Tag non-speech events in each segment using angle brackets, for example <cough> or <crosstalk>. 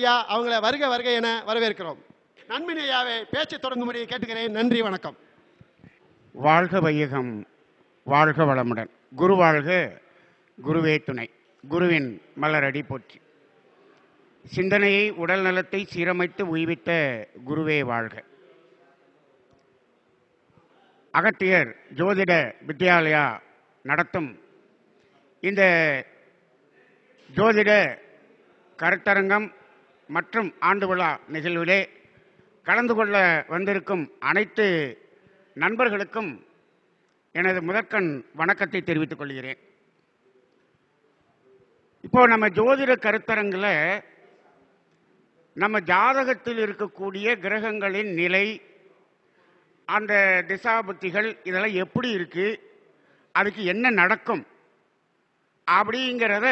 ஐயா அவங்கள வருக வருக என வரவேற்கிறோம். நன்மினி ஐயாவை பேச்சு தொடங்கும்படி கேட்டுக்கிறேன். நன்றி வணக்கம். வாழ்க வையகம் வாழ்க வளமுடன். குரு வாழ்க குருவே துணை. குருவின் மலரடி போற்றி. சிந்தனையை உடல் நலத்தை சீரமைத்து உய்வித்த குருவே வாழ்க. அகத்தியர் ஜோதிட வித்யாலயா நடத்தும் இந்த ஜோதிட கருத்தரங்கம் மற்றும் ஆண்டு விழா நிகழ்விலே கலந்து கொள்ள வந்திருக்கும் அனைத்து நண்பர்களுக்கும் எனது முதற்கண் வணக்கத்தை தெரிவித்துக் கொள்கிறேன். இப்போ நம்ம ஜோதிட கருத்தரங்கில் நம்ம ஜாதகத்தில் இருக்கக்கூடிய கிரகங்களின் நிலை அந்த திசாபுத்திகள் இதெல்லாம் எப்படி இருக்குது அதுக்கு என்ன நடக்கும் அப்படிங்கிறத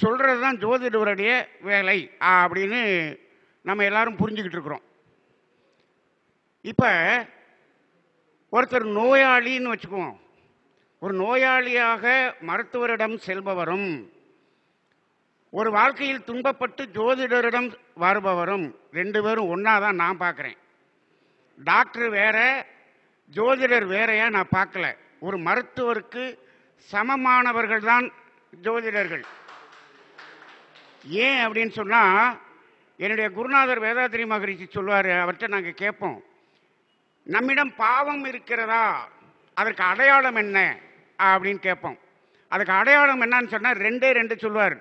சொல்கிறது தான் ஜோதிடருடைய வேலை அப்படின்னு நம்ம எல்லாரும் புரிஞ்சுக்கிட்டு இருக்கிறோம். இப்போ ஒருத்தர் நோயாளின்னு வச்சுக்குவோம். ஒரு நோயாளியாக மருத்துவரிடம் செல்பவரும் ஒரு வாழ்க்கையில் துன்பப்பட்டு ஜோதிடரிடம் வருபவரும் ரெண்டு பேரும் ஒன்றா தான் நான் பார்க்குறேன் டாக்டர் வேற ஜோதிடர் வேறையா நான் பார்க்கல ஒரு மருத்துவருக்கு சமமானவர்கள் தான் ஜோதிடர்கள். ஏன் அப்படின்னு சொன்னால் என்னுடைய குருநாதர் வேதாத்திரி மகரிஷி சொல்லுவார் அவர்கிட்ட நாங்கள் கேட்போம். நம்மிடம் பாவம் இருக்கிறதா? அதற்கு அடையாளம் என்ன? அப்படின்னு கேட்போம். அதுக்கு அடையாளம் என்னன்னு சொன்னால் ரெண்டே ரெண்டு சொல்லுவார்.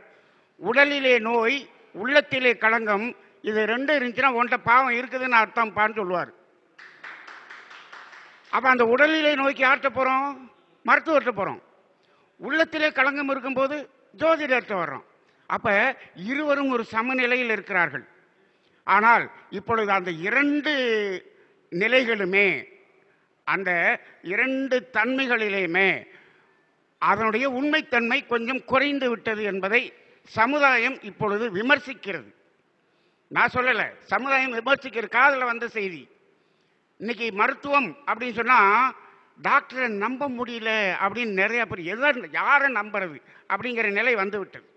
உடலிலே நோய் உள்ளத்திலே களங்கம் இது ரெண்டு இருந்துச்சுன்னா உன்கிட்ட பாவம் இருக்குதுன்னு அர்த்தம் பான்னு சொல்லுவார். அப்போ அந்த உடலிலே நோய்க்கு யார்கிட்ட போகிறோம் மருத்துவர்கிட்ட போகிறோம் உள்ளத்திலே களங்கம் இருக்கும்போது ஜோதிடர்கிட்ட வர்றோம். அப்போ இருவரும் ஒரு சமநிலையில் இருக்கிறார்கள். ஆனால் இப்பொழுது அந்த இரண்டு நிலைகளுமே அந்த இரண்டு தன்மைகளிலேயுமே அதனுடைய உண்மைத்தன்மை கொஞ்சம் குறைந்து விட்டது என்பதை சமுதாயம் இப்பொழுது விமர்சிக்கிறது. நான் சொல்லலை சமுதாயம் விமர்சிக்கிற காதில் வந்த செய்தி. இன்னைக்கு மருத்துவம் அப்படின்னு சொன்னால் டாக்டரை நம்ப முடியல அப்படின்னு நிறைய பேர் எதை யாரை நம்புறது அப்படிங்கிற நிலை வந்து விட்டது.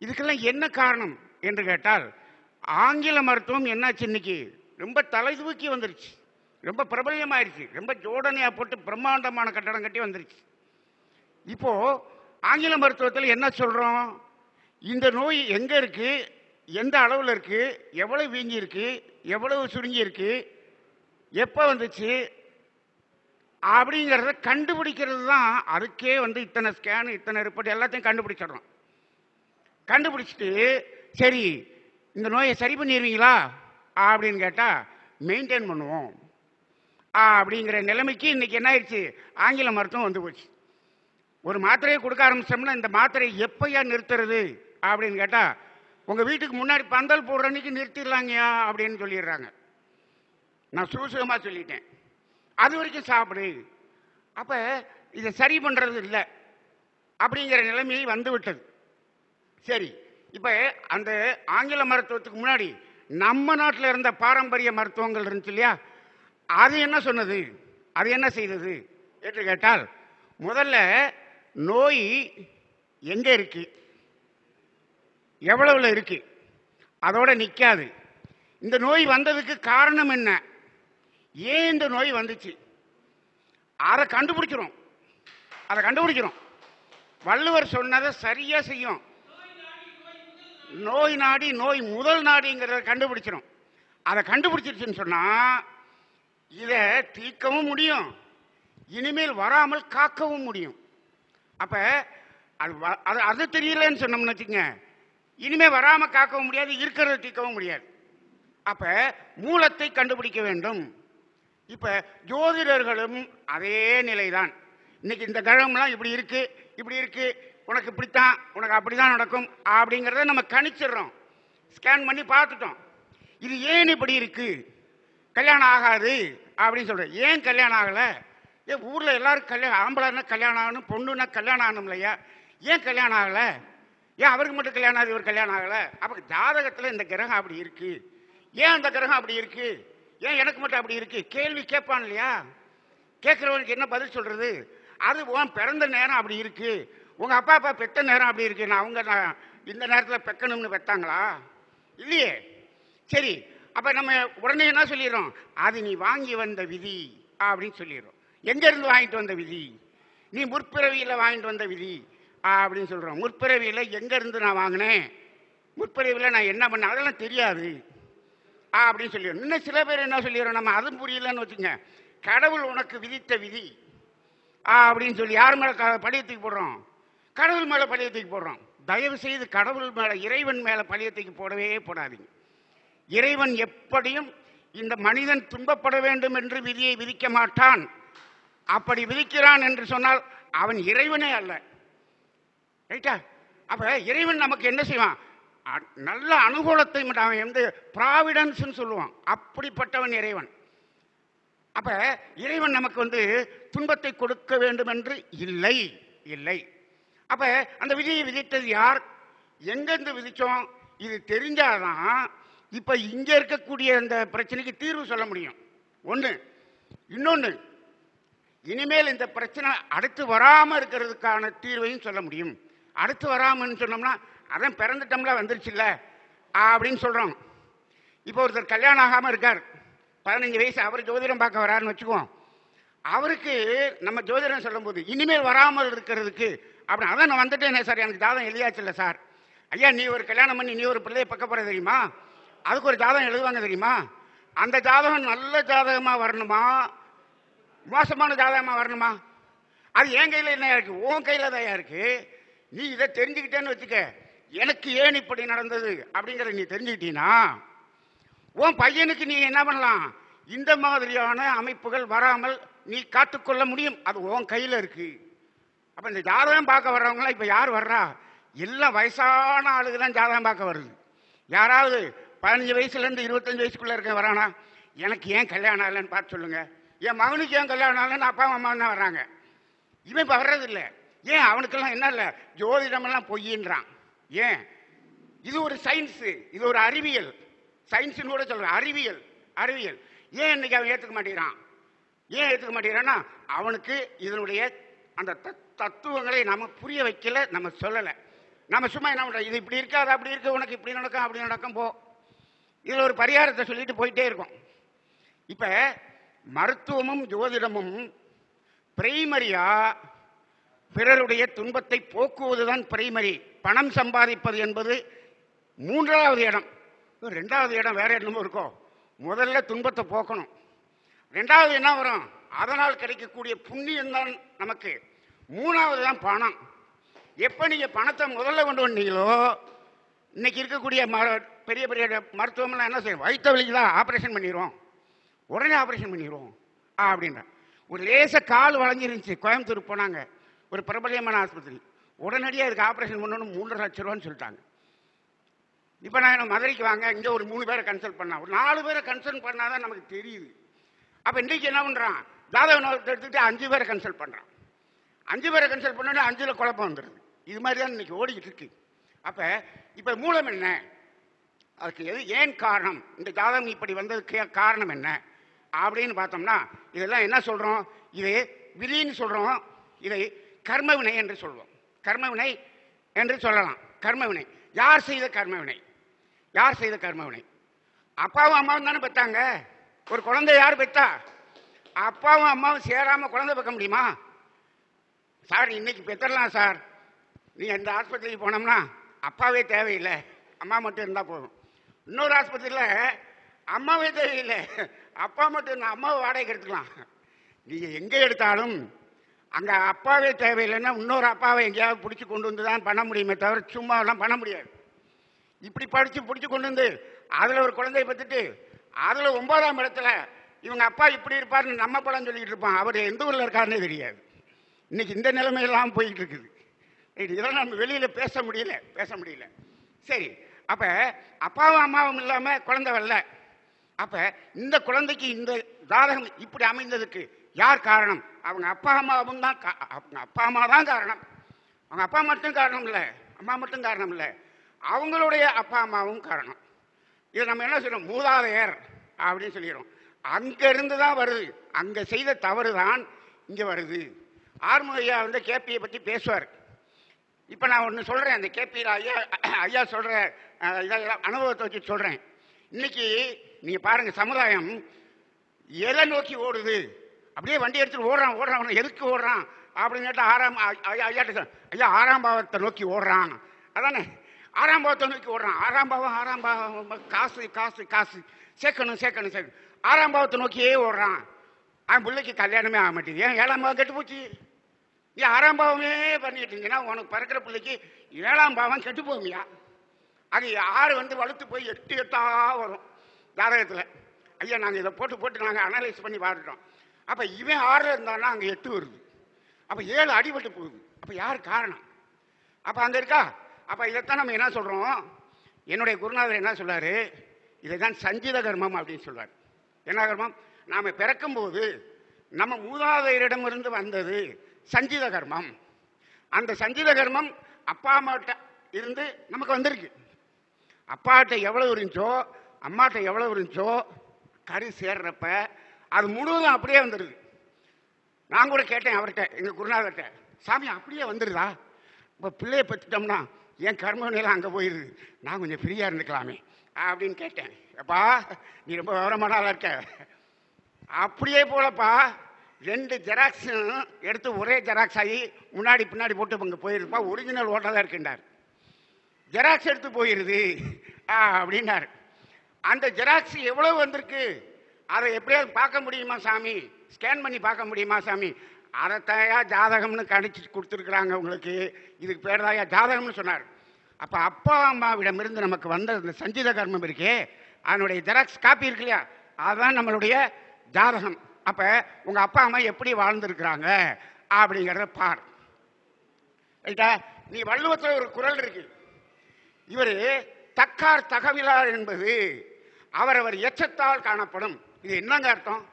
இதுக்கெல்லாம் என்ன காரணம் என்று கேட்டால் ஆங்கில மருத்துவம் என்னாச்சு இன்னைக்கு? ரொம்ப தலை தூக்கி வந்துருச்சு. ரொம்ப பிரபல்யமாயிருச்சு. ரொம்ப ஜோடனையாக போட்டு பிரம்மாண்டமான கட்டடம் கட்டி வந்துருச்சு. இப்போது ஆங்கில மருத்துவத்தில் என்ன சொல்கிறோம் இந்த நோய் எங்கே இருக்குது எந்த அளவில் இருக்குது எவ்வளவு வீங்கி எவ்வளவு சுருங்கியிருக்கு எப்போ வந்துச்சு? அப்படிங்கிறத கண்டுபிடிக்கிறது தான் அதுக்கே வந்து இத்தனை ஸ்கேனு இத்தனை ரிப்போர்ட் எல்லாத்தையும் கண்டுபிடிச்சிடுறோம். கண்டுபிடிச்சிட்டு சரி இந்த நோயை சரி பண்ணிடுவீங்களா? அப்படின்னு கேட்டால் மெயின்டைன் பண்ணுவோம். அப்படிங்கிற நிலைமைக்கு இன்றைக்கி என்ன ஆயிடுச்சு? ஆங்கில மருத்துவம் வந்து போச்சு. ஒரு மாத்திரையை கொடுக்க ஆரம்பிச்சோம்னா இந்த மாத்திரையை எப்போயா நிறுத்துறது? அப்படின்னு கேட்டால் உங்கள் வீட்டுக்கு முன்னாடி பந்தல் போடுற அன்றைக்கி நிறுத்திடலாங்கயா அப்படின்னு சொல்லிடுறாங்க. நான் சூசகமாக சொல்லிட்டேன். அது வரைக்கும் சாப்பிடு. அப்போ இதை சரி பண்ணுறது இல்லை. அப்படிங்கிற நிலைமையை வந்து விட்டது. சரி இப்போ அந்த ஆங்கில மருத்துவத்துக்கு முன்னாடி நம்ம நாட்டில் இருந்த பாரம்பரிய மருத்துவங்கள் இருந்துச்சு இல்லையா? அது என்ன சொன்னது? அது என்ன செய்தது என்று கேட்டால் முதல்ல நோய் எங்கே இருக்கு? எவ்வளவுல இருக்கு? அதோட நிற்காது இந்த நோய் வந்ததுக்கு காரணம் என்ன? ஏன் இந்த நோய் வந்துச்சு? அதை கண்டுபிடிக்கிறோம் அதை கண்டுபிடிக்கிறோம் வள்ளுவர் சொன்னதை சரியாக செய்யும். நோய் நாடி நோய் முதல் நாடிங்கிறத கண்டுபிடிச்சிடும் அதை கண்டுபிடிச்சிருச்சுன்னு சொன்னால் இதை தீர்க்கவும் முடியும். இனிமேல் வராமல் காக்கவும் முடியும். அப்போ அது வ- அது அது தெரியலன்னு சொன்னோம்னு வச்சுங்க இனிமேல் வராமல் காக்கவும் முடியாது இருக்கிறத தீர்க்கவும் முடியாது. அப்போ மூலத்தை கண்டுபிடிக்க வேண்டும். இப்போ ஜோதிடர்களும் அதே நிலைதான். இன்னைக்கு இந்த கிரகம்லாம் இப்படி இருக்குது இப்படி இருக்குது உனக்கு இப்படித்தான் உனக்கு அப்படிதான் நடக்கும் அப்படிங்கிறத நம்ம கணிச்சிடுறோம். ஸ்கேன் பண்ணி பார்த்துட்டோம். இது ஏன் இப்படி இருக்கு? கல்யாணம் ஆகாது அப்படின்னு சொல்கிறேன் ஏன் கல்யாணம் ஆகலை? ஏன் ஊரில் எல்லாரும் கல்யாணம் ஆம்பளைன்னா கல்யாணம் ஆகணும் பொண்ணுன்னா கல்யாணம் ஆகணும் இல்லையா? ஏன் கல்யாணம் ஆகலை? ஏன் அவருக்கு மட்டும் கல்யாணம் ஆகுது இவர் கல்யாணம் ஆகலை? அப்போ ஜாதகத்தில் இந்த கிரகம் அப்படி இருக்கு. ஏன் அந்த கிரகம் அப்படி இருக்கு? ஏன் எனக்கு மட்டும் அப்படி இருக்கு? கேள்வி கேட்பான் இல்லையா? கேட்குறவனுக்கு என்ன பதில் சொல்கிறது அது உன் பிறந்த நேரம் அப்படி இருக்குது உங்கள் அப்பா அப்பா பெத்த நேரம் அப்படி இருக்கு. நான் அவங்க நான் இந்த நேரத்தில் பெக்கணும்னு பெத்தாங்களா? இல்லையே. சரி அப்போ நம்ம உடனே என்ன சொல்லிடுறோம்? அது நீ வாங்கி வந்த விதி அப்படின்னு சொல்லிடுறோம். எங்கேருந்து வாங்கிட்டு வந்த விதி? நீ முற்பிறவியில் வாங்கிட்டு வந்த விதி அப்படின்னு சொல்கிறோம் முற்பிறவியில் எங்கேருந்து நான் வாங்கினேன்? முற்பிறவியில் நான் என்ன பண்ண அதெல்லாம் தெரியாது அப்படின்னு சொல்லிடுறோம். இன்னும் சில பேர் என்ன சொல்லிடுறோம்? நம்ம அதுவும் புரியலன்னு வச்சுங்க கடவுள் உனக்கு விதித்த விதி அப்படின்னு சொல்லி யார் மேலே க- போடுறோம்? கடவுள் மேலே பழைய தூக்கி போடுறோம். தயவு செய்து கடவுள் மேலே இறைவன் மேலே பழைய தூக்கி போடவே போடாதீங்க. இறைவன் எப்படியும் இந்த மனிதன் துன்பப்பட வேண்டும் என்று விதியை விதிக்க மாட்டான். அப்படி விதிக்கிறான் என்று சொன்னால் அவன் இறைவனே அல்ல. ரைட்டா அப்போ இறைவன் நமக்கு என்ன செய்வான்? அ- நல்ல அனுகூலத்தை மட்டும் அவன் வந்து ப்ராவிடன்ஸ் சொல்லுவான். அப்படிப்பட்டவன் இறைவன். அப்போ இறைவன் நமக்கு வந்து துன்பத்தை கொடுக்க வேண்டும் என்று இல்லை. இல்லை. அப்ப அந்த விதியை விதித்தது யார்? எங்கிருந்து விதிச்சோம்? இது தெரிஞ்சாதான் இப்ப இங்க இருக்கக்கூடிய அந்த பிரச்சனைக்கு தீர்வு சொல்ல முடியும். ஒண்ணு. இன்னொன்னு இனிமேல் இந்த பிரச்சனை அடுத்து வராம இருக்கிறதுக்கான தீர்வையும் சொல்ல முடியும். அடுத்து வராமன்னு சொன்னோம்னா அதான் பிறந்துட்டோம்ல வந்துருச்சுல்ல அப்படின்னு சொல்றோம். இப்போ ஒருத்தர் கல்யாணம் ஆகாம இருக்கார். பதினஞ்சு வயசு அவர் ஜோதிடம் பார்க்க வராருன்னு வச்சுக்குவோம். அவருக்கு நம்ம ஜோதிடம் சொல்லும்போது இனிமேல் வராமல் இருக்கிறதுக்கு அப்படி அதான் நான் வந்துட்டேனே சார் எனக்கு ஜாதகம் எழுதியாச்சுல்ல சார். ஐயா நீ ஒரு கல்யாணம் பண்ணி நீ ஒரு பிள்ளையை பக்க போகிற தெரியுமா? அதுக்கு ஒரு ஜாதகம் எழுதுவாங்க தெரியுமா? அந்த ஜாதகம் நல்ல ஜாதகமாக வரணுமா? மோசமான ஜாதகமாக வரணுமா? அது என் கையில் என்ன இருக்குது உன் கையில் தான் இருக்கு. நீ இதை தெரிஞ்சுக்கிட்டேன்னு வச்சுக்க எனக்கு ஏன் இப்படி நடந்தது அப்படிங்கிறத நீ தெரிஞ்சுக்கிட்டீன்னா உன் பையனுக்கு நீ என்ன பண்ணலாம்? இந்த மாதிரியான அமைப்புகள் வராமல் நீ காத்துக்கொள்ள முடியும். அது உன் கையில் இருக்குது அப்ப இந்த ஜாதகம் பார்க்க வர்றவங்களாம் இப்ப யார் வர்றா? எல்லாம் வயசான ஆளுக்கு தான் ஜாதகம் பார்க்க வருது. யாராவது பதினஞ்சு வயசுல இருந்து இருபத்தஞ்சு வயசுக்குள்ள இருக்க வரானா? எனக்கு ஏன் கல்யாணம் ஆகலன்னு பார்த்து சொல்லுங்க. என் மகனுக்கு ஏன் கல்யாணம் ஆகலைன்னு அப்பா அம்மா தான் வர்றாங்க. இவன் இப்ப வர்றது ஏன் அவனுக்கெல்லாம் என்ன இல்லை? ஜோதிடமெல்லாம் பொய்யின்றான். ஏன்? இது ஒரு சயின்ஸு இது ஒரு அறிவியல். சயின்ஸுன்னு கூட சொல்றேன். அறிவியல் அறிவியல். ஏன் இன்னைக்கு அவன் ஏற்றுக்க மாட்டேங்கிறான்? ஏன் ஏற்றுக்க மாட்டேங்கிறான்னா அவனுக்கு இதனுடைய அந்த தத்- தத்துவங்களை நம்ம புரிய வைக்கல நம்ம சொல்லலை. நம்ம சும்மா என்ன பண்ணுறோம் இது இப்படி இருக்காது அப்படி இருக்கு உனக்கு இப்படி நடக்கும் அப்படி நடக்கும் போ. இதில் ஒரு பரிகாரத்தை சொல்லிட்டு போயிட்டே இருக்கும். இப்போ மருத்துவமும் ஜோதிடமும் பிரைமரியாக பிறருடைய துன்பத்தை போக்குவதுதான் பிரைமரி. பணம் சம்பாதிப்பது என்பது மூன்றாவது இடம். ரெண்டாவது இடம் வேற என்னமோ இருக்கோ. முதல்ல துன்பத்தை போக்கணும். ரெண்டாவது என்ன வரும்? அதனால் கிடைக்கக்கூடிய புண்ணியம் தான் நமக்கு. மூணாவது தான் பணம். எப்போ நீங்கள் பணத்தை முதல்ல கொண்டு வந்தீங்களோ இன்னைக்கு இருக்கக்கூடிய ம- பெரிய பெரிய மருத்துவம்லாம் என்ன செய்யும்? வயிற்று வலிக்கு தான் ஆப்ரேஷன் பண்ணிடுவோம். உடனே ஆப்ரேஷன் பண்ணிடுவோம். அப்படின்ற. ஒரு லேச கால் வளைஞ்சிருந்துச்சு. கோயம்புத்தூர் போனாங்க. ஒரு பிரபலியமான ஆஸ்பத்திரி. உடனடியாக அதுக்கு ஆப்ரேஷன் பண்ணணும் மூன்றரை லட்ச ரூபான்னு சொல்லிட்டாங்க. இப்போ நான் என்ன மதுரைக்கு வாங்க இங்கே ஒரு மூணு பேரை கன்சல்ட் பண்ணால் ஒரு நாலு பேரை கன்சல்ட் பண்ணாதான் நமக்கு தெரியுது. அப்போ இன்றைக்கு என்ன பண்ணுறான் ஜாதக நோட்டை எடுத்துகிட்டு அஞ்சு பேரை கன்சல்ட் பண்ணுறான் அஞ்சு பேரை கன்சல்ட் பண்ணோன்னே அஞ்சில் குழப்பம் வந்துடுது இது மாதிரி தான் இன்னைக்கு ஓடிக்கிட்டு இருக்கு. அப்போ இப்போ மூலம் என்ன? அதுக்கு எது ஏன் காரணம்? இந்த ஜாதகம் இப்படி வந்ததுக்கு காரணம் என்ன? அப்படின்னு பார்த்தோம்னா இதெல்லாம் என்ன சொல்கிறோம் இது விதின்னு சொல்கிறோம் இதை கர்மவினை என்று சொல்வோம். கர்மவினை என்று சொல்லலாம். கர்மவினை. யார் செய்த கர்மவினை? யார் செய்த கர்மவினை? அப்பாவும் அம்மாவும் தானே பெத்தாங்க. ஒரு குழந்தை யார் பெற்றா அப்பாவும் அம்மாவும் சேராம குழந்தை பெக்க முடியுமா? சார் இன்னைக்கு பெத்தரலாம் சார். நீ எந்த ஆஸ்பத்திரிக்கு போனோம்னா அப்பாவே தேவையில்லை. அம்மா மட்டும் இருந்தால் போதும். இன்னொரு ஆஸ்பத்திரியில் அம்மாவே தேவையில்லை. அப்பா மட்டும் இருந்தால் அம்மாவை வாடகைக்கு எடுத்துக்கலாம். நீங்கள் எங்கே எடுத்தாலும் அங்கே அப்பாவே தேவையில்லைன்னா இன்னொரு அப்பாவை எங்கேயாவது பிடிச்சி கொண்டு வந்து தான் பண்ண முடியுமே தவிர சும்மா பண்ண முடியாது. இப்படி படித்து பிடிச்சி கொண்டு வந்து அதில் ஒரு குழந்தைய பார்த்துட்டு அதில் ஒன்பதாம் இடத்துல இவங்க அப்பா இப்படி இருப்பாருன்னு நம்ம படம் சொல்லிட்டு இருப்பான். அவர் எந்த ஊரில் இருக்காருன்னே தெரியாது. இன்னைக்கு இந்த நிலைமையெல்லாம் போயிட்டு இருக்குது. இதெல்லாம் நம்ம வெளியில் பேச முடியல பேச முடியல. சரி அப்போ அப்பாவும் அம்மாவும் இல்லாமல் குழந்தை வரல. அப்போ இந்த குழந்தைக்கு இந்த ஜாதகம் இப்படி அமைந்ததுக்கு யார் காரணம்? அவங்க அப்பா அம்மாவும் தான் கா- அவங்க அப்பா அம்மா தான் காரணம். அவங்க அப்பா மட்டும் காரணம் இல்லை. அம்மா மட்டும் காரணம் இல்லை. அவங்களுடைய அப்பா அம்மாவும் காரணம். இது நம்ம என்ன சொல்கிறோம் மூதாதையர் அப்படின்னு சொல்லிடுறோம். அங்கேருந்து தான் வருது. அங்கே செய்த தவறு தான் இங்கே வருது. ஆர்மு ஐயா வந்து கேபியை பற்றி பேசுவார். இப்போ நான் ஒன்று சொல்கிறேன் அந்த கேபியில் ஐயா ஐயா சொல்கிற இதெல்லாம் அனுபவத்தை வச்சு சொல்கிறேன் இன்னைக்கு நீங்கள் பாருங்கள் சமுதாயம் எதை நோக்கி ஓடுது? அப்படியே வண்டி எடுத்துகிட்டு ஓடுறான் ஓடுறான். எதுக்கு ஓடுறான்? அப்படின்னு கேட்டால் ஆறாம் ஐயா ஐயாட்ட ஐயா ஆறாம் பாவத்தை நோக்கி ஓடுறான். அதானே? ஆறாம் பாவத்தை நோக்கி ஓடுறான். ஆறாம் பாவம் ஆறாம் பாவம் காசு காசு காசு. சேர்க்கணும் சேர்க்கணும் சேர்க்கணும். ஆறாம் பாவத்தை நோக்கியே ஓடுறான். அவன் பிள்ளைக்கு கல்யாணமே ஆக மாட்டேங்குது. ஏன் ஏழாம் பாவம் கெட்டு போச்சு? நீ ஆறாம் பாவமே பண்ணிட்டு இருந்தீங்கன்னா உனக்கு பிறக்கிற பிள்ளைக்கு ஏழாம் பாவம் கெட்டு போகுமியா? அது ஆறு வந்து வளர்த்து போய் எட்டு எட்டாக வரும் ஜாதகத்தில். ஐயா நாங்கள் இதை போட்டு போட்டு நாங்கள் அனலைஸ் பண்ணி பார்த்துட்டோம். அப்போ இவன் ஆறில் இருந்தான்னா அங்கே எட்டு வருது. அப்போ ஏழு அடிபட்டு போகுது. அப்போ யார் காரணம்? அப்போ அங்கே இருக்கா? அப்போ இதைத்தான் நம்ம என்ன சொல்கிறோம் என்னுடைய குருநாதர் என்ன சொல்றாரு? இதை தான் சஞ்சீத கர்மம் அப்படின்னு சொல்வார் என்ன கர்மம்? நாம் பிறக்கும்போது நம்ம மூதாதையரிடமிருந்து வந்தது சஞ்சித கர்மம். அந்த சஞ்சித கர்மம் அப்பா அம்மாட்ட இருந்து நமக்கு வந்திருக்கு. அப்பாட்ட எவ்வளவு இருந்துச்சோ அம்மாட்ட எவ்வளவு இருந்துச்சோ கரு சேர்றப்ப அது முழுவதும் அப்படியே வந்துடுது நான் கூட கேட்டேன் அவர்கிட்ட எங்கள் குருநாதர்கிட்ட சாமி அப்படியே வந்துடுதா இப்போ பிள்ளையை பற்றிட்டோம்னா என் கர்மவினையெல்லாம் அங்கே போயிடுது நான் கொஞ்சம் ஃப்ரீயாக இருந்துக்கலாமே. அப்படின்னு கேட்டேன். அப்பா நீ ரொம்ப விவரமான ஆளா இருக்க. அப்படியே போலப்பா ரெண்டு ஜெராக்ஸும் எடுத்து ஒரே ஜெராக்ஸ் ஆகி முன்னாடி பின்னாடி போட்டு இங்கே போயிருப்பா ஒரிஜினல் ஓட்டாக இருக்கின்றார். ஜெராக்ஸ் எடுத்து போயிருது ஆ, அப்படின்னார். அந்த ஜெராக்ஸ் எவ்வளோ வந்திருக்கு? அதை எப்படியாவது பார்க்க முடியுமா சாமி? ஸ்கேன் பண்ணி பார்க்க முடியுமா சாமி? அதைத்தாயா ஜாதகம்னு கணிச்சு கொடுத்துருக்குறாங்க உங்களுக்கு. இதுக்கு பேர் தாயா ஜாதகம்னு சொன்னார். அப்போ அப்பா அம்மாவிடமிருந்து நமக்கு வந்த இந்த சஞ்சித கர்மம் இருக்கே. அதனுடைய ஜெராக்ஸ் காப்பி இருக்கு இல்லையா? அதுதான் நம்மளுடைய ஜாதகம். அப்போ உங்கள் அப்பா அம்மா எப்படி வாழ்ந்துருக்குறாங்க அப்படிங்கிறத பார். ரைட்டா? நீ வள்ளுவத்தில் ஒரு குரல் இருக்கு. இவர் தக்கார் தகவிலார் என்பது அவரவர் எச்சத்தால் காணப்படும். இது என்னங்க அர்த்தம்?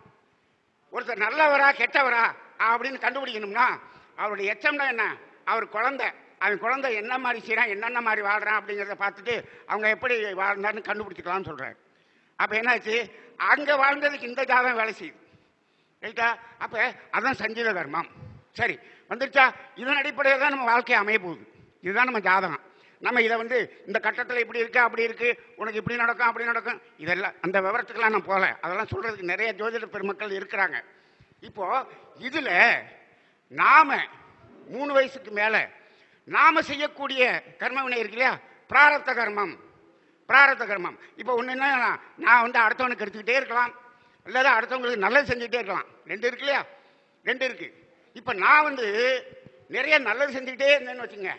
ஒருத்தர் நல்லவரா கெட்டவரா அப்படின்னு கண்டுபிடிக்கணும்னா அவருடைய எச்சம்னா என்ன? அவர் குழந்தை. அவன் குழந்தை என்ன மாதிரி செய்கிறான் என்னென்ன மாதிரி வாழ்கிறான் அப்படிங்கிறத பார்த்துட்டு அவங்க எப்படி வாழ்ந்தான்னு கண்டுபிடிச்சிக்கலாம்னு சொல்கிறேன் அப்போ என்னாச்சு? அங்கே வாழ்ந்ததுக்கு இந்த ஜாதகம் வேலை செய்யுது. ரைட்டா அப்போ அதுதான் சஞ்சீத கர்மம். சரி வந்துருச்சா? இதன் அடிப்படையில் தான் நம்ம வாழ்க்கை அமைய போகுது. இதுதான் நம்ம ஜாதகம். நம்ம இதை வந்து இந்த கட்டத்தில் இப்படி இருக்கு அப்படி இருக்கு உனக்கு இப்படி நடக்கும் அப்படி நடக்கும் இதெல்லாம் அந்த விவரத்துக்கெல்லாம் நான் போகல. அதெல்லாம் சொல்கிறதுக்கு நிறைய ஜோதிட பெருமக்கள் இருக்கிறாங்க. இப்போது இதில் நாம் மூணு வயசுக்கு மேலே நாம் செய்யக்கூடிய கர்ம வினை இருக்கு இல்லையா? பிராரத்த கர்மம். பிராரத்த கர்மம். இப்போ ஒன்று என்ன நான் வந்து அடுத்தவனுக்கு எடுத்துக்கிட்டே இருக்கலாம். அல்லது அடுத்தவங்களுக்கு நல்லது செஞ்சுக்கிட்டே இருக்கலாம். ரெண்டு இருக்கு இல்லையா? ரெண்டு இருக்கு. இப்போ நான் வந்து நிறைய நல்லது செஞ்சுக்கிட்டே இருந்தேன்னு வச்சுங்க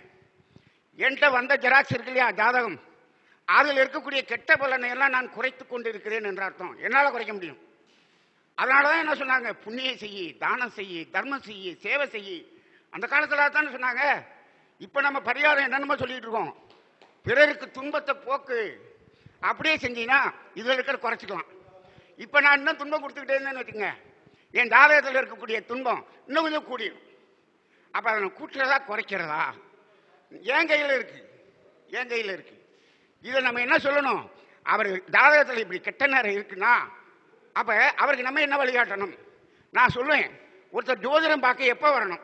என்கிட்ட வந்த ஜெராக்ஸ் இருக்கு இல்லையா ஜாதகம்? அதில் இருக்கக்கூடிய கெட்ட பலனை எல்லாம் நான் குறைத்து கொண்டு இருக்கிறேன் என்ற அர்த்தம். என்னால் குறைக்க முடியும். அதனால தான் என்ன சொன்னாங்க? புண்ணியம் செய்யி தானம் செய்யி தர்மம் செய்யி சேவை செய்யி. அந்த காலத்தில் தானே சொன்னாங்க. இப்போ நம்ம பரிகாரம் என்னென்னமோ சொல்லிட்டு இருக்கோம். பிறருக்கு துன்பத்தை போக்கு. அப்படியே செஞ்சீங்கன்னா இதில் இருக்கிற குறைச்சிக்கலாம். இப்போ நான் இன்னும் துன்பம் கொடுத்துக்கிட்டே இருந்தேன்னு வச்சுங்க என் ஜாதகத்தில் இருக்கக்கூடிய துன்பம் இன்னும் கொஞ்சம் கூடிடும் அப்போ அதை கூட்டுறதா குறைக்கிறதா? என் கையில் இருக்கு. என் கையில் இருக்கு. இதை நம்ம என்ன சொல்லணும்? அவர் ஜாதகத்தில் இப்படி கெட்ட நேரம் இருக்குன்னா அப்போ அவருக்கு நம்ம என்ன வழிகாட்டணும்? நான் சொல்லுவேன் ஒருத்தர் ஜோதிடம் பார்க்க எப்போ வரணும்?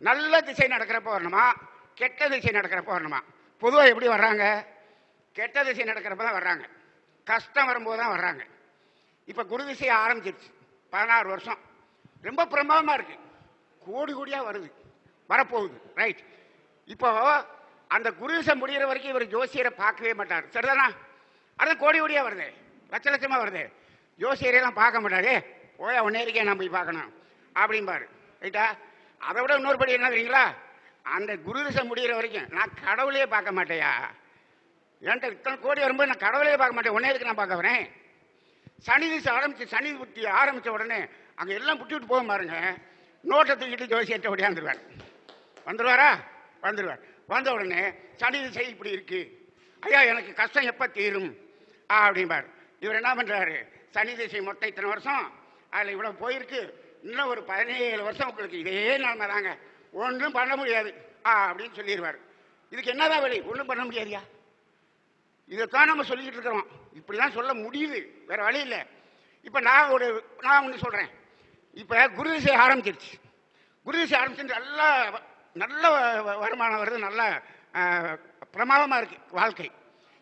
நல்ல திசை நடக்கிறப்ப வரணுமா? கெட்ட திசை நடக்கிறப்ப வரணுமா? பொதுவாக எப்படி வர்றாங்க? கெட்ட திசை நடக்கிறப்ப தான் வர்றாங்க. கஷ்டம் வரும்போது தான் வர்றாங்க. இப்போ குரு திசை ஆரம்பிச்சிருச்சு. பதினாறு வருஷம். ரொம்ப பிரமாதமாக இருக்குது கோடி கோடியாக வருது. வரப்போகுது. ரைட் இப்போ அந்த குரு திசை முடிகிற வரைக்கும் இவர் ஜோசியரை பார்க்கவே மாட்டார். சரிதானா? அது கோடி கோடியாக வருது. லட்ச லட்சமாக வருது. ஜோசியரையெல்லாம் பார்க்க மாட்டாரு. போய் உன்னே இருக்கே நான் போய் பார்க்கணும். அப்படிம்பாரு. ரைட்டா அதை விட இன்னொரு படி என்ன தெரியுங்களா? அந்த குரு திசை முடிகிற வரைக்கும் நான் கடவுளையே பார்க்க மாட்டேயா? என்கிட்ட இத்தனை கோடி வரும்போது நான் கடவுளையே பார்க்க மாட்டேன்? உன்னே இருக்கு நான் பார்க்க வரேன்? சனி திசை ஆரம்பிச்சு சனி புத்தி ஆரம்பித்த உடனே அங்கே எல்லாம் புட்டி விட்டு போக பாருங்க. நோட்டை தூக்கிட்டு ஜோசியத்தை ஓடியாந்துருவார் வந்துடுவாரா வந்துடுவார் வந்த உடனே சனி திசை இப்படி இருக்கு. ஐயா எனக்கு கஷ்டம் எப்போ தீரும்? ஆ, அப்படிம்பார். இவர் என்ன பண்ணுறாரு சனி திசை மொத்தம் இத்தனை வருஷம் அதில் இவ்வளோ போயிருக்கு. இன்னும் ஒரு பதினேழு வருஷம் உங்களுக்கு இதே நிலைமை தாங்க. ஒன்றும் பண்ண முடியாது. ஆ அப்படின்னு சொல்லிடுவார். இதுக்கு என்னதான் வழி? ஒன்றும் பண்ண முடியாதியா? இதைத்தான் நம்ம சொல்லிக்கிட்டு இருக்கிறோம். இப்படிதான் சொல்ல முடியுது. வேறு வழி இல்லை. இப்போ நான் ஒரு நான் ஒன்று சொல்கிறேன் இப்போ குரு திசை ஆரம்பிச்சிருச்சு. குரு திசை நல்லா நல்ல நல்ல வருமானம் வருது. நல்ல பிரமாதமாக இருக்குது வாழ்க்கை.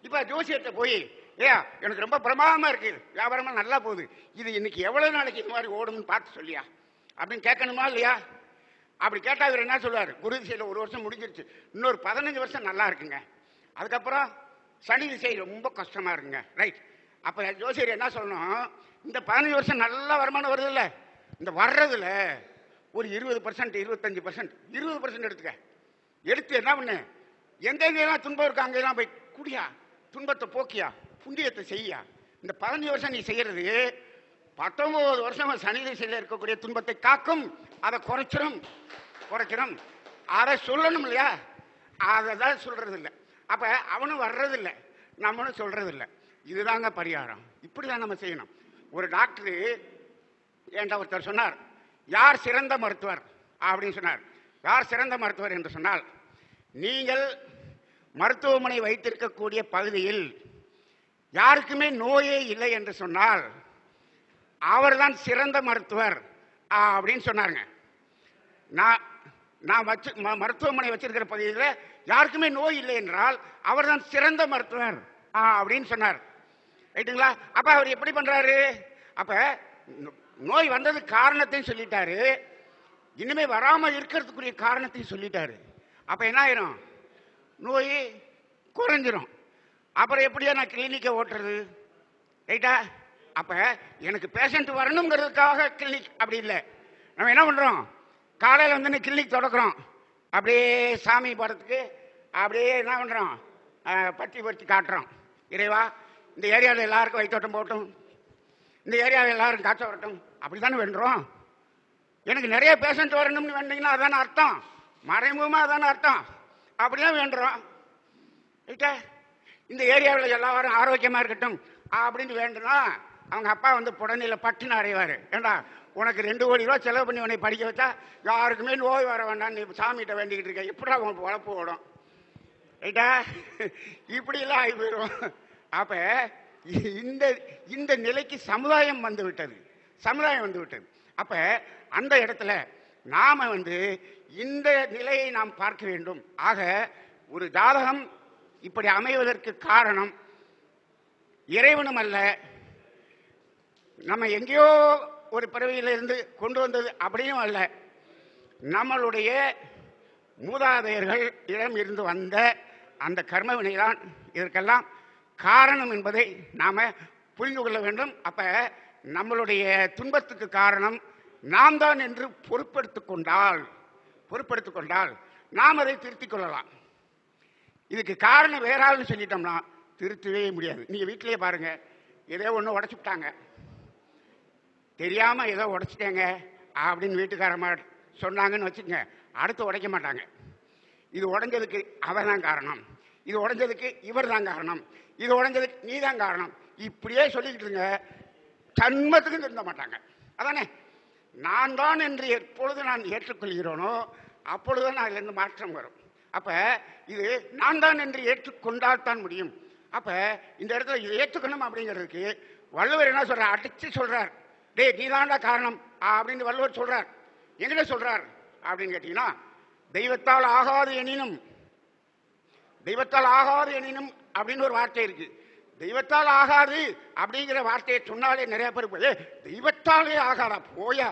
இப்போ ஜோசியத்தை போய் இல்லையா? எனக்கு ரொம்ப பிரமாதமாக இருக்குது வியாபாரமாக நல்லா போகுது. இது இன்னைக்கு எவ்வளோ நாளைக்கு இந்த மாதிரி ஓடும்னு பார்த்து சொல்லியா? அப்படின்னு கேட்கணுமா இல்லையா? அப்படி கேட்டால் இவர் என்ன சொல்லுவார்? குரு திசையில் ஒரு வருஷம் முடிஞ்சிருச்சு. இன்னொரு பதினஞ்சு வருஷம் நல்லா இருக்குங்க. அதுக்கப்புறம் சனி திசை ரொம்ப கஷ்டமாக இருக்குங்க. ரைட் அப்போ ஜோசியர் என்ன சொல்லணும்? இந்த பதினஞ்சு வருஷம் நல்ல வருமானம் வருது இல்லை இந்த வர்றதுல ஒரு இருபது பர்சன்ட் இருபத்தஞ்சு பர்சன்ட் இருபது பர்சன்ட் எடுத்துக்க. எடுத்து என்ன பண்ணு? எங்கெங்கெல்லாம் துன்பம் இருக்கு அங்கெல்லாம் போய் குடியா. துன்பத்தை போக்கியா. புண்ணியத்தை செய்யா. இந்த பதினஞ்சு வருஷம் நீ செய்யறது பத்தொன்பது வருஷம் சனி திசையில் இருக்கக்கூடிய துன்பத்தை காக்கும். அதை குறைச்சிடும் குறைச்சிரும் அதை சொல்லணும் இல்லையா? அதை தான் சொல்கிறது இல்லை அப்போ அவனும் வர்றதில்லை நம்மளும் சொல்கிறதில்ல இதுதாங்க பரிகாரம். இப்படிதான் நம்ம செய்யணும். ஒரு டாக்டரு என்ற ஒருத்தர் சொன்னார் யார் சிறந்த மருத்துவர்? அப்படின்னு சொன்னார். யார் சிறந்த மருத்துவர்? என்று சொன்னால் நீங்கள் மருத்துவமனை வைத்திருக்கக்கூடிய பகுதியில் யாருக்குமே நோயே இல்லை என்று சொன்னால் அவர்தான் சிறந்த மருத்துவர். அப்படின்னு சொன்னாருங்க. நான் நான் வச்சு ம- மருத்துவமனை வச்சிருக்கிற பகுதியில் யாருக்குமே நோய் இல்லை என்றால் அவர்தான் சிறந்த மருத்துவர். ஆ, அப்படின்னு சொன்னார். ரைட்டுங்களா? அப்போ அவர் எப்படி பண்ணுறாரு அப்போ நோய் வந்தது காரணத்தையும் சொல்லிட்டாரு. இனிமேல் வராமல் இருக்கிறதுக்குரிய காரணத்தையும் சொல்லிட்டாரு. அப்போ என்ன ஆயிரும்? நோய் குறைஞ்சிரும். அப்புறம் எப்படியா நான் கிளினிக்கை ஓட்டுறது. ரைட்டா அப்போ எனக்கு பேஷண்ட் வரணுங்கிறதுக்காக கிளினிக் அப்படி இல்லை. நம்ம என்ன பண்ணுறோம் காலையில் வந்து கிளினிக் தொடக்கிறோம். அப்படியே சாமி படத்துக்கு அப்படியே என்ன பண்ணுறோம் பற்றி பட்டி காட்டுறோம். இறைவா இந்த ஏரியாவில் எல்லாருக்கும் வைத்தோட்டம் போட்டும். இந்த ஏரியாவில் எல்லாரும் காய்ச்சல் வரட்டும். அப்படித்தானே வேண்டுறோம் எனக்கு நிறைய பேஷண்ட் வரணும்னு வேண்டீங்கன்னா அதான அர்த்தம். மறைமுகமாக அதான அர்த்தம். அப்படிதான் வேண்டுறோம் ரைட்டா இந்த ஏரியாவில் எல்லாரும் ஆரோக்கியமாக இருக்கட்டும் அப்படின்னு வேண்டுனா அவங்க அப்பா வந்து புடனையில் பட்டுன்னு அறைவார் ஏண்டா உனக்கு ரெண்டு கோடி ரூபா செலவு பண்ணி உன்னை படிக்க வச்சா யாருக்குமே நோய் வர வேண்டாம் நீ சாமிகிட்ட வேண்டிக்கிட்டு இருக்க. இப்படி அவங்க உழப்பு ஓடும். ரைட்டா இப்படிலாம் ஆகி போயிடும் அப்போ இந்த இந்த நிலைக்கு சமுதாயம் வந்து விட்டது. சமுதாயம் வந்து விட்டது. அப்போ அந்த இடத்துல நாம் வந்து இந்த நிலையை நாம் பார்க்க வேண்டும். ஆக ஒரு ஜாதகம் இப்படி அமைவதற்கு காரணம் இறைவனும் அல்ல நம்ம எங்கேயோ ஒரு பிறவியிலிருந்து கொண்டு வந்தது அப்படியும் அல்ல. நம்மளுடைய மூதாதையர்கள் இடம் இருந்து வந்த அந்த கர்மவினைதான் இதற்கெல்லாம் காரணம் என்பதை நாம் புரிந்து கொள்ள வேண்டும். அப்போ நம்மளுடைய துன்பத்துக்கு காரணம் நாம் தான் என்று பொறுப்படுத்து கொண்டால் பொறுப்படுத்து கொண்டால் நாம் அதை திருத்திக் கொள்ளலாம். இதுக்கு காரணம் வேற ஆள்னு சொல்லிட்டோம்னா திருத்தவே முடியாது. நீங்கள் வீட்டிலேயே பாருங்க. ஏதோ ஒன்று உடைச்சுட்டாங்க தெரியாமல் ஏதோ உடச்சிட்டேங்க அப்படின்னு வீட்டுக்காரமா சொன்னாங்கன்னு வச்சுக்கோங்க. அடுத்து உடைக்க மாட்டாங்க. இது உடஞ்சதுக்கு அவர் தான் காரணம். இது உடஞ்சதுக்கு இவர் தான் காரணம். இது உடஞ்சதுக்கு நீ தான் காரணம். இப்படியே சொல்லிக்கிட்டு இருங்க. ஜன்மத்துக்கு திருந்த மாட்டாங்க. அதானே? நான் தான் என்று எப்பொழுது நான் ஏற்றுக்கொள்கிறோனோ அப்பொழுது நான் இருந்து மாற்றம் வரும். அப்ப இது நான் தான் என்று ஏற்றுக்கொண்டால் தான் முடியும். அப்ப இந்த இடத்துல இதை ஏற்றுக்கணும் அப்படிங்கிறதுக்கு வள்ளுவர் என்ன சொல்றார்? அடிச்சு சொல்றார். டேய் நீ காரணம் அப்படின்னு வள்ளுவர் சொல்றார். எங்கிட்ட சொல்றார் அப்படின்னு கேட்டீங்கன்னா தெய்வத்தால் ஆகாது எனினும் தெய்வத்தால் ஆகாது எனினும் அப்படின்னு ஒரு வார்த்தை இருக்கு. தெய்வத்தால் ஆகாது அப்படிங்கிற வார்த்தையை சொன்னாலே நிறைய பேர் போய், தெய்வத்தாலே ஆகாதா? போயா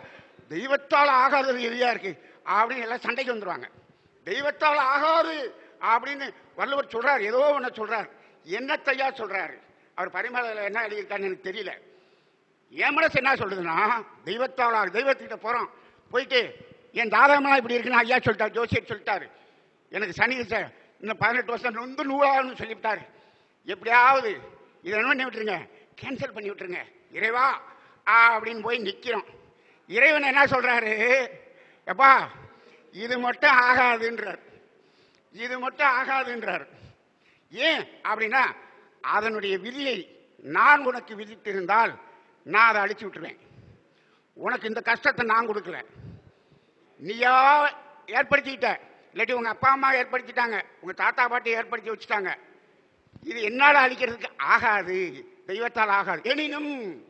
தெய்வத்தால் ஆகாதது எதிரியா இருக்கு? அப்படின்னு எல்லாம் சண்டைக்கு வந்துருவாங்க. தெய்வத்தால் ஆகாது அப்படின்னு வள்ளுவர் சொல்றார் ஏதோ ஒன்று சொல்றார். என்னத்தையா சொல்றாரு? அவர் பரிமளத்தில் என்ன எழுதியிருக்காருன்னு எனக்கு தெரியல. என் மனசு என்ன சொல்றதுன்னா தெய்வத்தால் தெய்வத்துக்கிட்ட போறோம். போயிட்டு என் ஜாதகமெல்லாம் இப்படி இருக்குன்னு ஐயா சொல்லிட்டார் ஜோசியர் சொல்லிட்டாரு. எனக்கு சனி திசை இன்னும் பதினெட்டு வருஷம் நொந்து நூலாகணும்னு சொல்லிவிட்டாரு. எப்படியாவது இதை என்ன பண்ணி விட்டுருங்க கேன்சல் பண்ணி விட்டுருங்க. இறைவா அப்படின்னு போய் நிற்கிறோம் இறைவன் என்ன சொல்கிறாரு எப்பா இது மட்டும் ஆகாதுன்றார். இது மட்டும் ஆகாதுன்றார். ஏன் அப்படின்னா அதனுடைய விதியை நான் உனக்கு விதித்திருந்தால் நான் அதை அழிச்சு விட்டுருவேன். உனக்கு இந்த கஷ்டத்தை நான் கொடுக்கல. நீயா ஏற்படுத்திக்கிட்ட இல்லாட்டி உங்கள் அப்பா அம்மா ஏற்படுத்திட்டாங்க. உங்கள் தாத்தா பாட்டி ஏற்படுத்தி வச்சுட்டாங்க. இது என்னால் அழிக்கிறதுக்கு ஆகாது. தெய்வத்தால் ஆகாது. எனினும்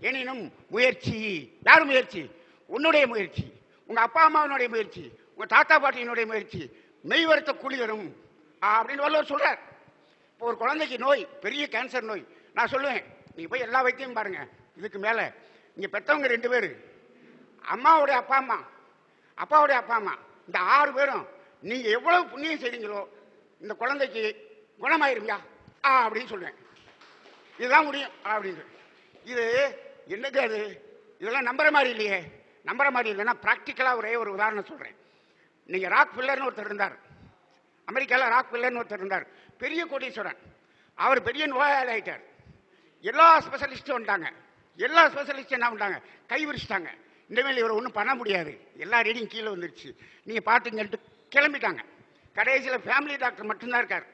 எனினும் முயற்சி. யார் முயற்சி? உன்னுடைய முயற்சி. உங்கள் அப்பா அம்மாவினுடைய முயற்சி. உங்கள் தாத்தா பாட்டியினுடைய முயற்சி. மெய் வருத்த கூலி வரும் அப்படின்னு வல்லவர் சொல்கிறார் இப்போ ஒரு குழந்தைக்கு நோய் பெரிய கேன்சர் நோய். நான் சொல்லுவேன் நீங்கள் போய் எல்லா வைத்தியம் பாருங்கள் இதுக்கு மேலே. இங்கே பெற்றவங்க ரெண்டு பேர். அம்மாவுடைய அப்பா அம்மா. அப்பாவுடைய அப்பா அம்மா. இந்த ஆறு பேரும் நீங்கள் எவ்வளவு புண்ணியம் செய்கிறீங்களோ இந்த குழந்தைக்கு குணமாயிருங்கயா ஆ அப்படின்னு சொல்லுவேன். இதுதான் முடியும் அப்படின்னு இது என்னது அது? இதெல்லாம் நம்புகிற மாதிரி இல்லையே. நம்புகிற மாதிரி இல்லைன்னா ப்ராக்டிக்கலாக ஒரே ஒரு உதாரணம் சொல்கிறேன் நீங்கள் ராக் பில்லர்னு ஒருத்தர் இருந்தார். அமெரிக்காவில் ராக் பில்லர்னு ஒருத்தர் இருந்தார். பெரிய கோடீஸ்வரன் அவர் பெரிய நோயாளி ஆகிட்டார் எல்லா ஸ்பெஷலிஸ்ட்டும் வந்துட்டாங்க. எல்லா ஸ்பெஷலிஸ்ட்டும் என்ன பண்ணிட்டாங்க? கை விரிச்சிட்டாங்க இனிமேல் இவர் ஒன்றும் பண்ண முடியாது. எல்லா ரீடிங் கீழே வந்துருச்சு. நீங்கள் பார்த்தீங்கன்ட்டு கிளம்பிட்டாங்க. கடைசியில் ஃபேமிலி டாக்டர் மட்டும்தான் இருக்கார்.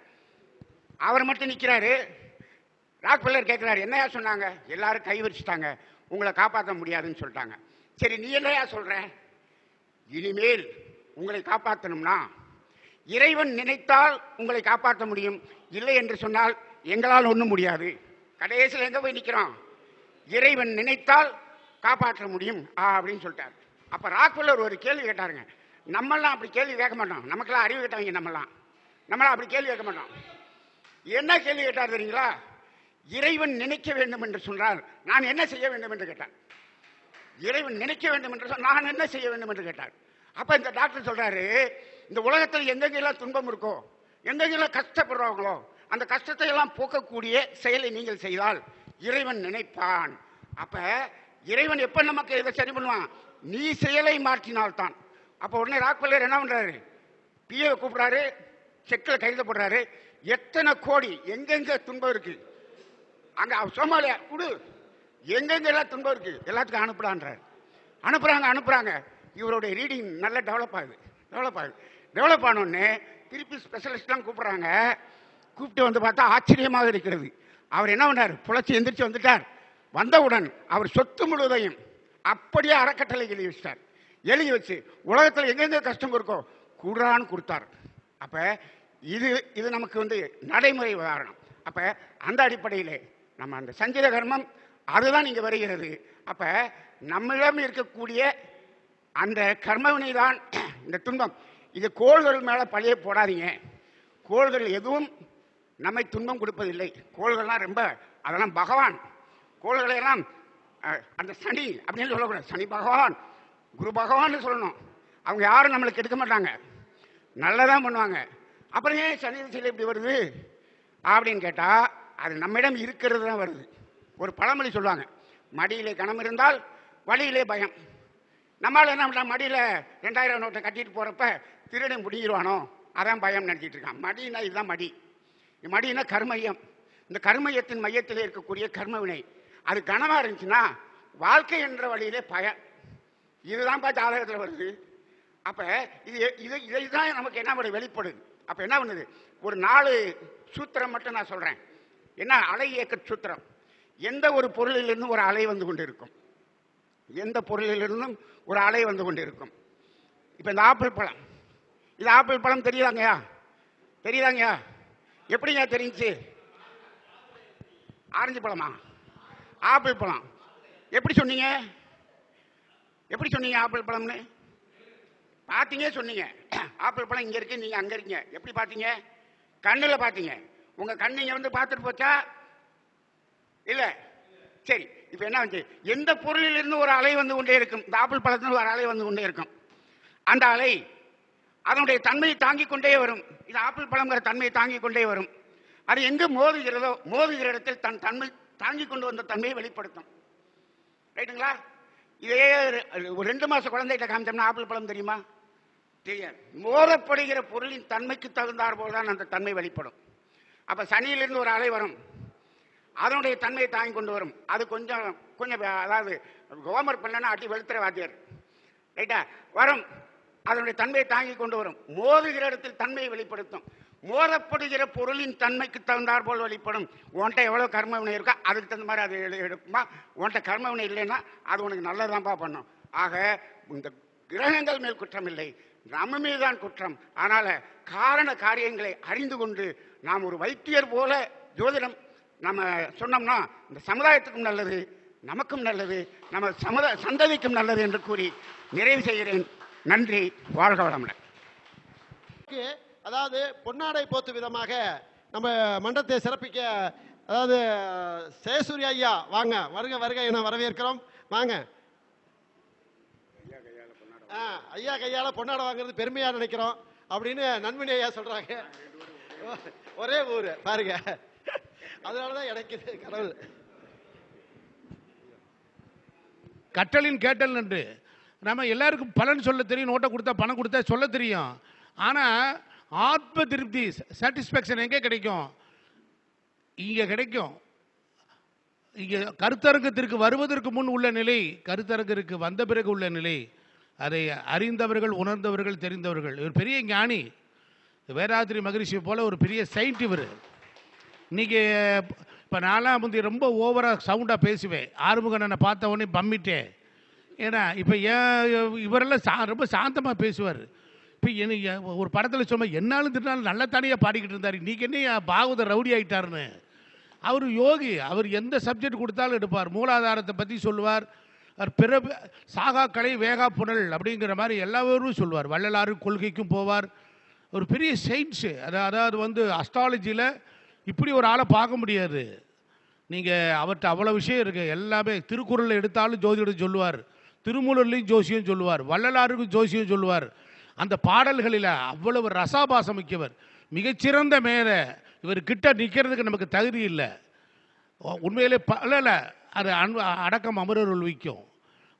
அவர் மட்டும் நிற்கிறாரு ராக் பில்லர் கேட்குறாரு என்னையா சொன்னாங்க? எல்லாரும் கை விரிச்சிட்டாங்க உங்களை காப்பாற்ற முடியாதுன்னு சொல்லிட்டாங்க. சரி நீ என்னையா சொல்கிறேன் இனிமேல் உங்களை காப்பாற்றணும்னா இறைவன் நினைத்தால் உங்களை காப்பாற்ற முடியும். இல்லை என்று சொன்னால் எங்களால் ஒன்றும் முடியாது. கடைசியில் எங்கே போய் நிற்கிறோம் இறைவன் நினைத்தால் காப்பாற்ற முடியும் ஆ, அப்படின்னு சொல்லிட்டார். அப்போ ராக்வல்லர் ஒரு கேள்வி கேட்டாருங்க. நம்மளாம் அப்படி கேள்வி கேட்க மாட்டோம். நமக்கெல்லாம் அறிவு கேட்டாங்க நம்மளாம் நம்மளாம் அப்படி கேள்வி கேட்க மாட்டோம். என்ன கேள்வி கேட்டார் தெரியுங்களா? இறைவன் நினைக்க வேண்டும் என்று சொன்னால் நான் என்ன செய்ய வேண்டும் என்று கேட்டார். இறைவன் நினைக்க வேண்டும் என்று சொன்னால் நான் என்ன செய்ய வேண்டும் என்று கேட்டார். அப்போ இந்த டாக்டர் சொல்கிறாரு இந்த உலகத்தில் எங்கெங்கெல்லாம் துன்பம் இருக்கோ எங்கெங்கெல்லாம் கஷ்டப்படுறவங்களோ அந்த கஷ்டத்தை எல்லாம் போக்கக்கூடிய செயலை நீங்கள் செய்தால் இறைவன் நினைப்பான். அப்போ இறைவன் எப்போ நமக்கு இதை சரி பண்ணுவான்? நீ செயலை மாற்றினால்தான். அப்போ உடனே ராக்வல்லர் என்ன பண்ணுறாரு பிஏ கூப்பிட்றாரு செக்கில் கைது போடுறாரு எத்தனை கோடி எங்கெங்கே துன்பம் இருக்குது அங்கே சோமாலியா குடு. எங்கெங்கெல்லாம் துன்பம் இருக்குது எல்லாத்துக்கும் அனுப்புடான்றார். அனுப்புகிறாங்க அனுப்புகிறாங்க இவருடைய ரீடிங் நல்லா டெவலப் ஆகுது. டெவலப் ஆகுது. டெவலப் ஆனோடனே திருப்பி ஸ்பெஷலிஸ்ட்லாம் கூப்பிட்றாங்க. கூப்பிட்டு வந்து பார்த்தா ஆச்சரியமாக இருக்கிறது. அவர் என்ன பண்ணார்? புழைச்சி எந்திரிச்சு வந்துட்டார். வந்தவுடன் அவர் சொத்து முழுவதையும் அப்படியே அறக்கட்டளை எழுதி வச்சிட்டார். எழுதி வச்சு உலகத்தில் எங்கெங்க கஷ்டம் இருக்கோ கூடுறான்னு கொடுத்தார். அப்போ இது இது நமக்கு வந்து நடைமுறை உதாரணம். அப்போ அந்த அடிப்படையிலே நம்ம அந்த சஞ்சித கர்மம் அதுதான் இங்கே வருகிறது. அப்போ நம்மிடம் இருக்கக்கூடிய அந்த கர்மவினை தான் <clears throat> இந்த துன்பம். இது கோள்கள் மேலே பழைய போடாதீங்க. கோள்கள் எதுவும் நம்மை துன்பம் கொடுப்பதில்லை. கோள்கள்லாம் ரொம்ப அதெல்லாம் பகவான். கோள்களையெல்லாம் அந்த சனி அப்படின்னு சொல்லக்கூடாது. சனி பகவான் குரு பகவான் சொல்லணும். அவங்க யாரும் நம்மளுக்கு எடுக்க மாட்டாங்க. நல்லதான் பண்ணுவாங்க. அப்புறம் ஏன் சனி திசையில் இப்படி வருது? அப்படின்னு கேட்டால் அது நம்மிடம் இருக்கிறது தான் வருது. ஒரு பழமொழி சொல்லுவாங்க. மடியிலே கணம் இருந்தால் வழியிலே பயம். நம்மளால என்ன பண்ணலாம் மடியில் ரெண்டாயிரம் நோட்டை கட்டிட்டு போகிறப்ப திருடன் முடிகிறானோ அதான் பயம் நினச்சிட்டு இருக்கான். மடினா இதுதான் மடி. மடினா கர்மயம். இந்த கர்மயத்தின் மையத்தில் இருக்கக்கூடிய கர்மவினை. அது கனமாக இருந்துச்சுன்னா வாழ்க்கை என்ற வழியிலே பயம். இதுதான் ஜாதகத்தில் வருது. அப்போ இது இது இதை தான் நமக்கு என்ன பண்ணுது? வெளிப்படுது. அப்போ என்ன பண்ணுது? ஒரு நாலு சூத்திரம் மட்டும் நான் சொல்கிறேன் என்ன? அலை இயக்க சூத்திரம். எந்த ஒரு பொருளிலிருந்து ஒரு அலை வந்து கொண்டு இருக்கும் எந்த பொருளிலிருந்தும் ஒரு அலை வந்து கொண்டு இருக்கும் இந்த ஆப்பிள் பழம். இது ஆப்பிள் பழம் தெரியுதாங்கய்யா? தெரியுதாங்கய்யா? எப்படிங்க தெரிஞ்சு? ஆரஞ்சு பழமா? ஆப்பிள் பழம். எப்படி சொன்னீங்க? எப்படி சொன்னீங்க ஆப்பிள் பழம்னு? பார்த்தீங்க சொன்னீங்க. ஆப்பிள் பழம் இங்கே இருக்கு நீங்கள் அங்கே இருக்கீங்க. எப்படி பார்த்தீங்க கண்ணில் பார்த்தீங்க உங்கள் கண்ணு இங்கே வந்து பார்த்துட்டு போச்சா? இல்லை. சரி. இப்போ என்ன வந்து எந்த பொருளிலிருந்து ஒரு அலை வந்து கொண்டே இருக்கும்? இந்த ஆப்பிள் பழத்துல ஒரு அலை வந்து கொண்டே இருக்கும். அந்த அலை அதனுடைய தன்மையை தாங்கிக் கொண்டே வரும். இது ஆப்பிள் பழம்ங்கிற தன்மையை தாங்கிக் கொண்டே வரும். அது எங்கு மோதுகிறதோ மோதுகிற இடத்தில் தன் தன்மை தாங்கிக் கொண்டு வந்த தன்மையை வெளிப்படுத்தும். ரைட்டுங்களா இதே ஒரு- ஒரு ரெண்டு மாதம் குழந்தைகிட்ட காமிச்சோம்னா ஆப்பிள் பழம் தெரியுமா? தெரியாது. மோதப்படுகிற பொருளின் தன்மைக்கு தகுந்தார் போல்தான் அந்த தன்மை வெளிப்படும். அப்போ சனியிலிருந்து ஒரு அலை வரும். அதனுடைய தன்மையை தாங்கி கொண்டு வரும். அது கொஞ்சம் கொஞ்சம் அதாவது ஹோம்ஒர்க் பண்ணலன்னா அடி வெளுத்துற வாத்தியார். ரைட்டா? வரும். அதனுடைய தன்மையை தாங்கி கொண்டு வரும். மோதுகிற இடத்தில் தன்மையை வெளிப்படுத்தும். மோதப்படுகிற பொருளின் தன்மைக்கு தகுந்தார் போல் வெளிப்படும். உன்ட்ட எவ்வளோ கர்மவினை இருக்கோ அதுக்கு தகுந்த மாதிரி அது எழு எடுக்குமா? உன்ட்ட கர்மவினை இல்லைன்னா அது உனக்கு நல்லதான்ப்பா பண்ணும். ஆக இந்த கிரகங்கள் மேல் குற்றம் இல்லை. நம்ம மீதுதான் குற்றம். ஆனால் காரண காரியங்களை அறிந்து கொண்டு நாம் ஒரு வைத்தியர் போல ஜோதிடம் நம்ம சொன்னோம்னா இந்த சமுதாயத்துக்கும் நல்லது நமக்கும் நல்லது நம்ம சமுதாய சந்ததிக்கும் நல்லது என்று கூறி நிறைவு செய்கிறேன். நன்றி வாழ்க வளமுடன். அதாவது பொன்னாடை போத்து விதமாக நம்ம மன்றத்தை சிறப்பிக்க அதாவது சேசூரி ஐயா வாங்க வருக வருக என வரவேற்கிறோம். வாங்க. ஆ ஐயா கையால் பொன்னாடை வாங்குறது பெருமையாக நினைக்கிறோம் அப்படின்னு நண்பனி ஐயா சொல்கிறாங்க ஒரே ஊர் பாருங்க. அதனாலதான் எனக்கு கடவுள். கட்டலின் கேட்டல் என்று நம்ம எல்லாருக்கும் பலன் சொல்ல தெரியும் நோட்டை கொடுத்தா பணம் கொடுத்தா சொல்ல தெரியும். ஆனால் ஆத்ம திருப்தி சாட்டிஸ்ஃபேக்ஷன் எங்கே கிடைக்கும்? இங்கே கிடைக்கும். இங்கே கருத்தரங்கத்திற்கு வருவதற்கு முன் உள்ள நிலை கருத்தரங்கிற்கு வந்த பிறகு உள்ள நிலை. அதை அறிந்தவர்கள் உணர்ந்தவர்கள் தெரிந்தவர்கள். இவர் பெரிய ஞானி. வேதாத்திரி மகரிஷி போல ஒரு பெரிய சயின்ட் இவர். இன்னைக்கு இப்போ நான்லாம் முந்தி ரொம்ப ஓவராக சவுண்டாக பேசுவேன். ஆறுமுகனை பார்த்த உடனே பம்மிட்டேன். ஏன்னா இப்போ ஏன் இவரெல்லாம் சா ரொம்ப சாந்தமாக பேசுவார். இப்போ என்ன ஒரு படத்தில் சொன்ன என்னாலும் திட்டினாலும் நல்ல தனியாக பாடிக்கிட்டு இருந்தார். இன்றைக்கி என்ன பாகவதர் ரவுடி ஆகிட்டாருன்னு அவர் யோகி அவர் எந்த சப்ஜெக்ட் கொடுத்தாலும் எடுப்பார். மூலாதாரத்தை பற்றி சொல்லுவார். அவர் பிற சாகா கலை வேகா புனல் அப்படிங்கிற மாதிரி எல்லாரும் சொல்லுவார். வள்ளலாறு கொள்கைக்கும் போவார். ஒரு பெரிய சயின்ஸு அதாவது அதாவது வந்து அஸ்ட்ராலஜியில் இப்படி ஒரு ஆளை பார்க்க முடியாது. நீங்கள் அவர்கிட்ட அவ்வளோ விஷயம் இருக்குது எல்லாமே திருக்குறளில் எடுத்தாலும் ஜோதிடம் சொல்லுவார். திருமூலர்லையும் ஜோசியம் சொல்லுவார். வள்ளலாருக்கும் ஜோசியம் சொல்லுவார். அந்த பாடல்களில் அவ்வளவு ரசாபாசம் மிக்கவர். மிகச்சிறந்த மேலே இவர் கிட்ட நிற்கிறதுக்கு நமக்கு தகுதி இல்லை. உண்மையிலே ப- அது அன்பு அடக்கம் அமரர் உள்விக்கும்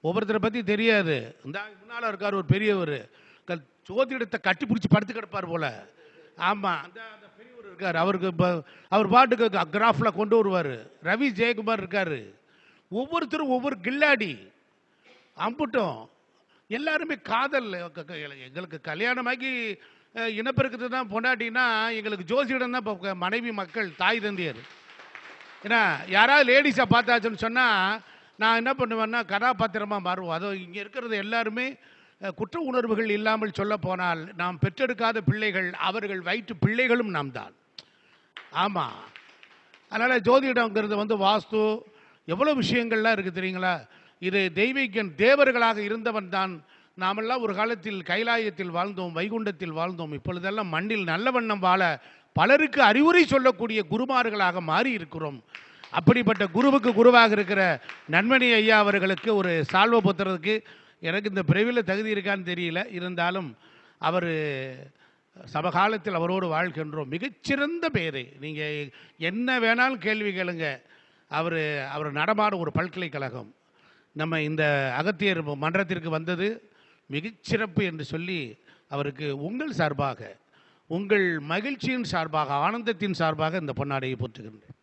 ஒவ்வொருத்தரை பற்றி தெரியாது. இந்த முன்னால் இருக்கார் ஒரு பெரியவர். க ஜோதிடத்தை கட்டி பிடிச்சி படுத்து கிடப்பார் போல். ஆமாம் அந்த அந்த பெரியவர் இருக்கார் அவருக்கு இப்போ அவர் பாட்டுக்கு கிராஃபில் கொண்டு வருவார். ரவி ஜெயக்குமார் இருக்கார். ஒவ்வொருத்தரும் ஒவ்வொரு கில்லாடி. அம்புட்டோம். எல்லாருமே காதல். க- எங்களுக்கு கல்யாணமாகி அஹ், இனப்பெருக்கத்தை தான் பொண்டாட்டின்னா எங்களுக்கு ஜோசியிடம் தான் இப்போ மனைவி மக்கள் தாய் தந்தையர். ஏன்னா யாராவது லேடிஸை பார்த்தாச்சுன்னு சொன்னால் நான் என்ன பண்ணுவேன்னா கதாபாத்திரமாக மாறுவோம். அதுவும் இங்கே இருக்கிறது எல்லாருமே குற்ற உணர்வுகள் இல்லாமல் சொல்ல போனால் நாம் பெற்றெடுக்காத பிள்ளைகள் அவர்கள் வயிற்று பிள்ளைகளும் நாம் தான். ஆமாம் அதனால் ஜோதிடங்கிறது வந்து வாஸ்து எவ்வளோ விஷயங்கள்லாம் இருக்குது தெரியுங்களா? இது தெய்வீகன் தேவர்களாக இருந்தவன் தான் நாமெல்லாம் ஒரு காலத்தில் கைலாயத்தில் வாழ்ந்தோம் வைகுண்டத்தில் வாழ்ந்தோம். இப்பொழுதெல்லாம் மண்ணில் நல்ல வண்ணம் வாழ பலருக்கு அறிவுரை சொல்லக்கூடிய குருமார்களாக மாறி இருக்கிறோம் அப்படிப்பட்ட குருவுக்கு குருவாக இருக்கிற நன்மணி ஐயா அவர்களுக்கு ஒரு சால்வ புத்துறதுக்கு எனக்கு இந்த பிரிவில் தகுதி இருக்கான்னு தெரியல. இருந்தாலும் அவர் சமகாலத்தில் அவரோடு வாழ்கின்றோம். மிகச்சிறந்த பேர். நீங்கள் என்ன வேணாலும் கேள்வி கேளுங்க. அவர் அவர் நடமாடும் ஒரு பல்கலைக்கழகம். நம்ம இந்த அகத்தியர் மன்றத்திற்கு வந்தது மிகச்சிறப்பு என்று சொல்லி அவருக்கு உங்கள் சார்பாக உங்கள் மகிழ்ச்சியின் சார்பாக ஆனந்தத்தின் சார்பாக இந்த பொன்னாடையை போற்றுகின்றேன்.